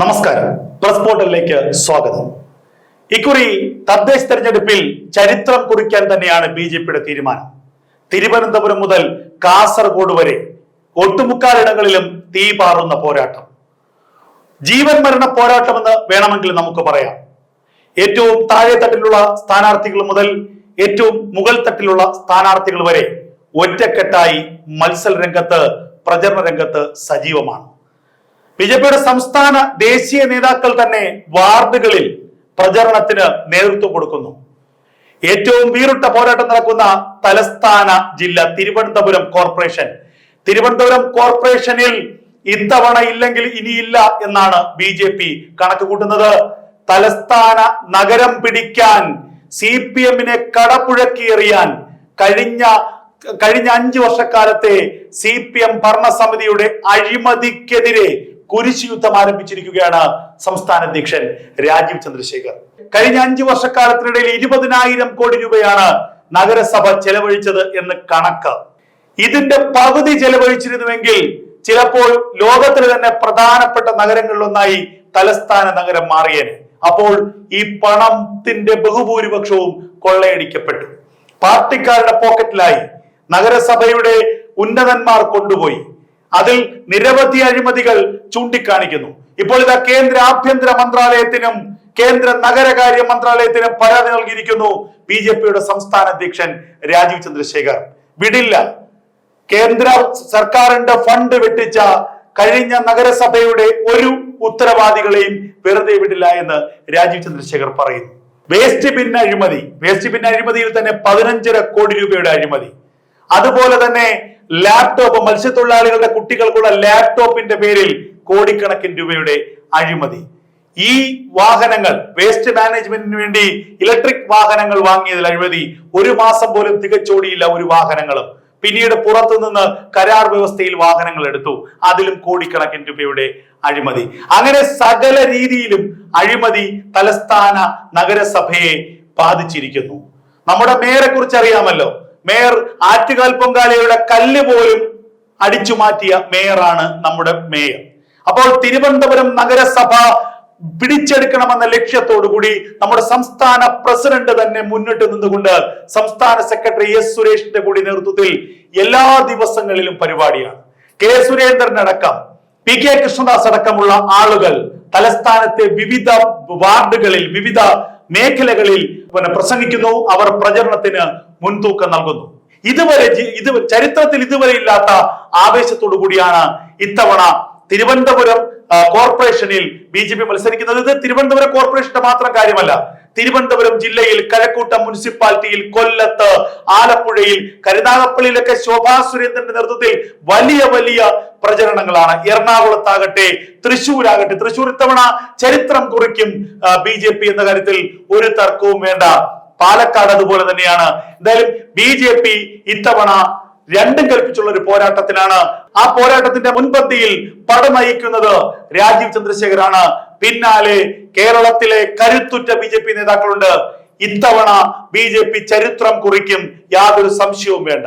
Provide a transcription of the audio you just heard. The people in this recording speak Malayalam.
നമസ്കാരം. പ്രസ് പോർട്ടലിലേക്ക് സ്വാഗതം. ഇക്കുറി തദ്ദേശ തെരഞ്ഞെടുപ്പിൽ ചരിത്രം കുറിക്കാൻ തന്നെയാണ് ബി ജെ പിയുടെ തീരുമാനം. തിരുവനന്തപുരം മുതൽ കാസർഗോഡ് വരെ ഒട്ടുമുക്കാലിടങ്ങളിലും തീ പാറുന്ന പോരാട്ടം. ജീവൻ മരണ പോരാട്ടമെന്ന് വേണമെങ്കിൽ നമുക്ക് പറയാം. ഏറ്റവും താഴെ തട്ടിലുള്ള സ്ഥാനാർത്ഥികൾ മുതൽ ഏറ്റവും മുകൾ തട്ടിലുള്ള സ്ഥാനാർത്ഥികൾ വരെ ഒറ്റക്കെട്ടായി മത്സര രംഗത്ത് പ്രചരണ രംഗത്ത് സജീവമാണ്. ബി ജെ പിയുടെ സംസ്ഥാന ദേശീയ നേതാക്കൾ തന്നെ വാർഡുകളിൽ പ്രചരണത്തിന് നേതൃത്വം കൊടുക്കുന്നു. ഏറ്റവും വീറിട്ട പോരാട്ടം നടക്കുന്ന തലസ്ഥാന ജില്ല തിരുവനന്തപുരം കോർപ്പറേഷൻ. തിരുവനന്തപുരം കോർപ്പറേഷനിൽ ഇത്തവണ ഇല്ലെങ്കിൽ ഇനിയില്ല എന്നാണ് ബി ജെ പി കണക്ക് കൂട്ടുന്നത് തലസ്ഥാന നഗരം പിടിക്കാൻ സി പി എമ്മിനെ കടപ്പുഴക്കിയെറിയാൻ കഴിഞ്ഞ കഴിഞ്ഞ അഞ്ചു വർഷക്കാലത്തെ സി പി എം ഭരണസമിതിയുടെ അഴിമതിക്കെതിരെ കുരിശ് യുദ്ധം ആരംഭിച്ചിരിക്കുകയാണ് സംസ്ഥാന അധ്യക്ഷൻ രാജീവ് ചന്ദ്രശേഖർ. കഴിഞ്ഞ അഞ്ചു വർഷക്കാലത്തിനിടയിൽ ഇരുപതിനായിരം കോടി രൂപയാണ് നഗരസഭ ചെലവഴിച്ചത് എന്ന് കണക്ക്. ഇതിന്റെ പകുതി ചെലവഴിച്ചിരുന്നുവെങ്കിൽ ചിലപ്പോൾ ലോകത്തിലെ തന്നെ പ്രധാനപ്പെട്ട നഗരങ്ങളിലൊന്നായി തലസ്ഥാന നഗരം മാറിയേനെ. അപ്പോൾ ഈ പണത്തിന്റെ ബഹുഭൂരിപക്ഷവും കൊള്ളയടിക്കപ്പെട്ടു. പാർട്ടിക്കാരുടെ പോക്കറ്റിലായി നഗരസഭയുടെ ഉന്നതന്മാർ കൊണ്ടുപോയി. അതിൽ നിരവധി അഴിമതികൾ ചൂണ്ടിക്കാണിക്കുന്നു. ഇപ്പോൾ ഇതാ കേന്ദ്ര ആഭ്യന്തര മന്ത്രാലയത്തിനും കേന്ദ്ര നഗരകാര്യ മന്ത്രാലയത്തിനും പരാതി നൽകിയിരിക്കുന്നു ബി ജെ പിയുടെ സംസ്ഥാന അധ്യക്ഷൻ രാജീവ് ചന്ദ്രശേഖർ. വിടില്ല. കേന്ദ്ര സർക്കാരിന്റെ ഫണ്ട് വെട്ടിച്ച കഴിഞ്ഞ നഗരസഭയുടെ ഒരു ഉത്തരവാദികളെയും വെറുതെ വിടില്ല എന്ന് രാജീവ് ചന്ദ്രശേഖർ പറയുന്നു. വേസ്റ്റ് ബിൻ അഴിമതി. വേസ്റ്റ് ബിൻ അഴിമതിയിൽ തന്നെ പതിനഞ്ചര കോടി രൂപയുടെ അഴിമതി. അതുപോലെ തന്നെ ലാപ്ടോപ്പ് മത്സ്യത്തൊഴിലാളികളുടെ കുട്ടികൾക്കുള്ള ലാപ്ടോപ്പിന്റെ പേരിൽ കോടിക്കണക്കിന് രൂപയുടെ അഴിമതി. ഈ വാഹനങ്ങൾ വേസ്റ്റ് മാനേജ്മെന്റിന് വേണ്ടി ഇലക്ട്രിക് വാഹനങ്ങൾ വാങ്ങിയതിൽ അഴിമതി. ഒരു മാസം പോലും തികച്ചോടിയില്ല ഒരു വാഹനങ്ങളും. പിന്നീട് പുറത്തുനിന്ന് കരാർ വ്യവസ്ഥയിൽ വാഹനങ്ങൾ എടുത്തു. അതിലും കോടിക്കണക്കിന് രൂപയുടെ അഴിമതി. അങ്ങനെ സകല രീതിയിലും അഴിമതി തലസ്ഥാന നഗരസഭയെ ബാധിച്ചിരിക്കുന്നു. നമ്മുടെ മേയറെ കുറിച്ച് അറിയാമല്ലോ. മേയർ ആറ്റുകാൽ പൊങ്കാലയുടെ കല്ല് പോലും അടിച്ചു മാറ്റിയ മേയറാണ് നമ്മുടെ മേയർ. അപ്പോൾ തിരുവനന്തപുരം നഗരസഭ പിടിച്ചെടുക്കണമെന്ന ലക്ഷ്യത്തോടു കൂടി നമ്മുടെ സംസ്ഥാന പ്രസിഡന്റ് തന്നെ മുന്നിട്ട് നിന്നുകൊണ്ട് സംസ്ഥാന സെക്രട്ടറി എസ് സുരേഷിന്റെ കൂടി നേതൃത്വത്തിൽ എല്ലാ ദിവസങ്ങളിലും പരിപാടിയാണ്. കെ സുരേന്ദ്രൻ അടക്കം പി കെ കൃഷ്ണദാസ് അടക്കമുള്ള ആളുകൾ തലസ്ഥാനത്തെ വിവിധ വാർഡുകളിൽ വിവിധ മേഖലകളിൽ പിന്നെ പ്രസംഗിക്കുന്നു അവർ പ്രചരണത്തിന് മുൻതൂക്കം നൽകുന്നു. ഇതുവരെ ഇത് ചരിത്രത്തിൽ ഇതുവരെ ഇല്ലാത്ത ആവേശത്തോടു കൂടിയാണ് ഇത്തവണ തിരുവനന്തപുരം കോർപ്പറേഷനിൽ ബി ജെ പി മത്സരിക്കുന്നത് ഇത് തിരുവനന്തപുരം കോർപ്പറേഷന്റെ മാത്രം കാര്യമല്ല. തിരുവനന്തപുരം ജില്ലയിൽ കഴക്കൂട്ടം മുനിസിപ്പാലിറ്റിയിൽ കൊല്ലത്ത് ആലപ്പുഴയിൽ കരുനാഗപ്പള്ളിയിലൊക്കെ ശോഭാ സുരേന്ദ്രന്റെ നേതൃത്വത്തിൽ വലിയ വലിയ പ്രചരണങ്ങളാണ്. എറണാകുളത്താകട്ടെ തൃശ്ശൂരാകട്ടെ തൃശ്ശൂർ ഇത്തവണ ചരിത്രം കുറിക്കും ബി ജെ പി എന്ന കാര്യത്തിൽ ഒരു തർക്കവും വേണ്ട. പാലക്കാട് അതുപോലെ തന്നെയാണ്. എന്തായാലും ബി ജെ പി ഇത്തവണ രണ്ടും കൽപ്പിച്ചുള്ള ഒരു പോരാട്ടത്തിലാണ് ആ പോരാട്ടത്തിന്റെ മുൻപന്തിയിൽ പടനയിക്കുന്നത് രാജീവ് ചന്ദ്രശേഖരാണ്. പിന്നാലെ കേരളത്തിലെ കരുത്തുറ്റ ബി ജെ പി നേതാക്കളുണ്ട്. ഇത്തവണ ബി ജെ പി ചരിത്രം കുറിക്കും യാതൊരു സംശയവും വേണ്ട.